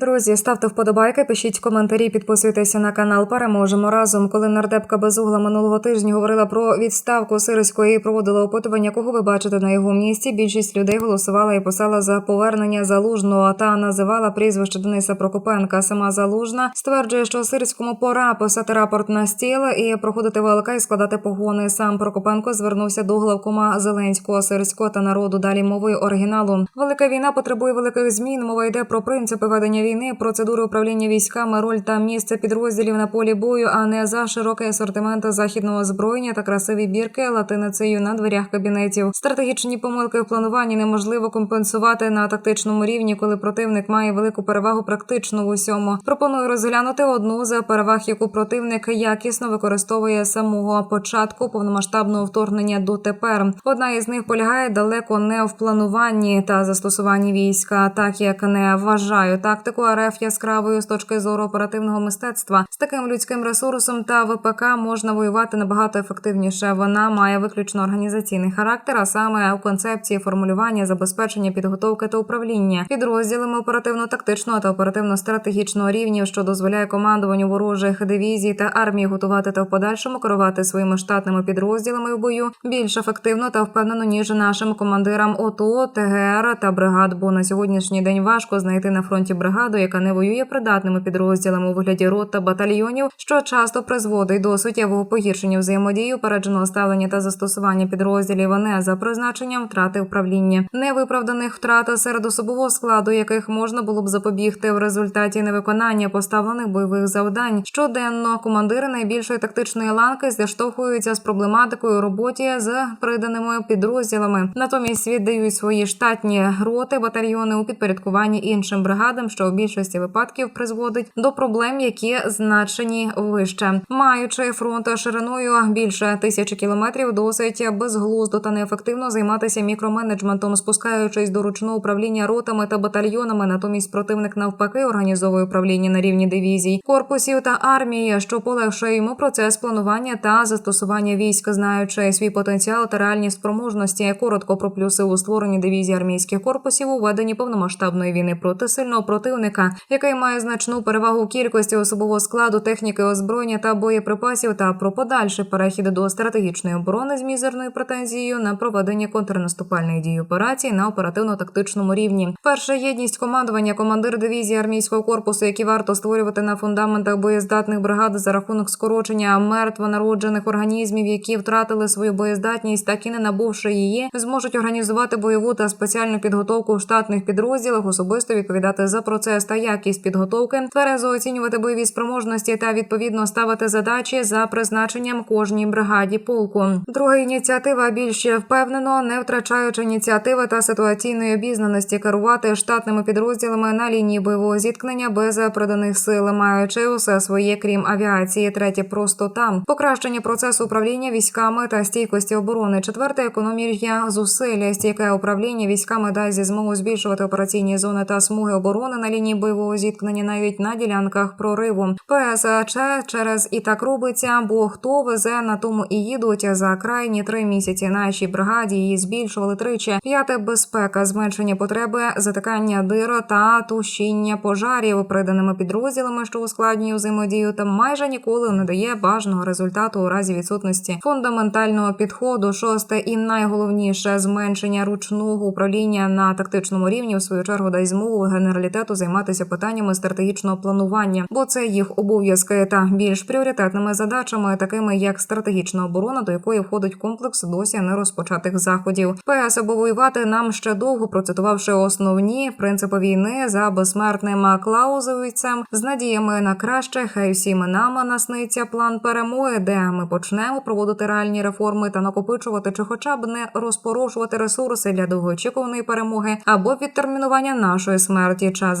Друзі, ставте вподобайки, пишіть коментарі, підписуйтеся на канал. Переможемо разом. Коли нардепка Безугла минулого тижня говорила про відставку Сирської і проводила опитування, кого ви бачите на його місці. Більшість людей голосувала і писала за повернення залужного та називала прізвище Дениса Прокопенка. Сама залужна стверджує, що Сирському пора писати рапорт на стіл і проходити ВЛК і складати погони. Сам Прокопенко звернувся до главкома Зеленського, Сирського та народу. Далі мовою оригіналу. Велика війна потребує великих змін. Мова йде про принципи ведення війни, процедури управління військами, роль та місце підрозділів на полі бою, а не за широкий асортимент західного озброєння та красиві бірки латиницею на дверях кабінетів. Стратегічні помилки в плануванні неможливо компенсувати на тактичному рівні, коли противник має велику перевагу практично в усьому. Пропоную розглянути одну з переваг, яку противник якісно використовує з самого початку повномасштабного вторгнення дотепер. Одна із них полягає далеко не в плануванні та застосуванні війська, так як не вважаю тактику РФ яскравою з точки зору оперативного мистецтва. З таким людським ресурсом та ВПК можна воювати набагато ефективніше. Вона має виключно організаційний характер, а саме у концепції формулювання, забезпечення підготовки та управління підрозділами оперативно-тактичного та оперативно-стратегічного рівнів, що дозволяє командуванню ворожих дивізій та армії готувати та в подальшому керувати своїми штатними підрозділами в бою більш ефективно та впевнено ніж нашим командирам ОТО, ТГР та бригад. Бо на сьогоднішній день важко знайти на фронті бригаду, яка не воює придатними підрозділами у вигляді рот та батальйонів, що часто призводить до суттєвого погіршення взаємодії, упередженого ставлення та застосування підрозділів не за призначенням втрати управління, невиправданих втрат серед особового складу, яких можна було б запобігти в результаті невиконання поставлених бойових завдань. Щоденно командири найбільшої тактичної ланки зіштовхуються з проблематикою роботі з приданими підрозділами. Натомість віддають свої штатні роти, батальйони у підпорядкуванні іншим бригадам, що більшості випадків призводить до проблем, які значені вище, маючи фронт шириною більше тисячі кілометрів, досить безглуздо та неефективно займатися мікроменеджментом, спускаючись до ручного управління ротами та батальйонами. Натомість противник навпаки організовує управління на рівні дивізій, корпусів та армії, що полегшує йому процес планування та застосування військ, знаючи свій потенціал та реальні спроможності. Коротко про плюси у створенні дивізій армійських корпусів у веденні повномасштабної війни проти сильного противника, який має значну перевагу кількості особового складу, техніки, озброєння та боєприпасів, та про подальший перехід до стратегічної оборони з мізерною претензією на проведення контрнаступальних дій операцій на оперативно-тактичному рівні. Перша єдність командування командир дивізії армійського корпусу, які варто створювати на фундаментах боєздатних бригад за рахунок скорочення мертвонароджених організмів, які втратили свою боєздатність, так і не набувши її, зможуть організувати бойову та спеціальну підготовку в штатних підрозділах, особисто відповідати за процес та якість підготовки, тверезо оцінювати бойові спроможності та відповідно ставити задачі за призначенням кожній бригаді полку. Друга ініціатива більш впевнено, не втрачаючи ініціативи та ситуаційної обізнаності, керувати штатними підрозділами на лінії бойового зіткнення без приданих сил, маючи усе своє, крім авіації. Третє просто там покращення процесу управління військами та стійкості оборони. Четверте економія зусилля, стійке управління військами дасть змогу збільшувати операційні зони та смуги оборони на лінії бойового зіткнення навіть на ділянках прориву. ПСЧ через і так робиться, бо хто везе на тому і їдуть за крайні три місяці. Нашій бригаді її збільшували тричі. П'яте безпека, зменшення потреби, затикання дир та тушіння пожарів приданими підрозділами, що ускладнює взаємодію, та майже ніколи не дає бажаного результату у разі відсутності фундаментального підходу. Шосте і найголовніше зменшення ручного управління на тактичному рівні в свою чергу дасть змогу генералітету займатися питаннями стратегічного планування, бо це їх обов'язки та більш пріоритетними задачами, такими як стратегічна оборона, до якої входить комплекс досі не розпочатих заходів. ПС або воювати нам ще довго, процитувавши основні принципи війни за безсмертним Клаузевицем з надіями на краще. Хай всім нам насниться план перемоги, де ми почнемо проводити реальні реформи та накопичувати, чи хоча б не розпорошувати ресурси для довгоочікуваної перемоги або відтермінування нашої смерті. Час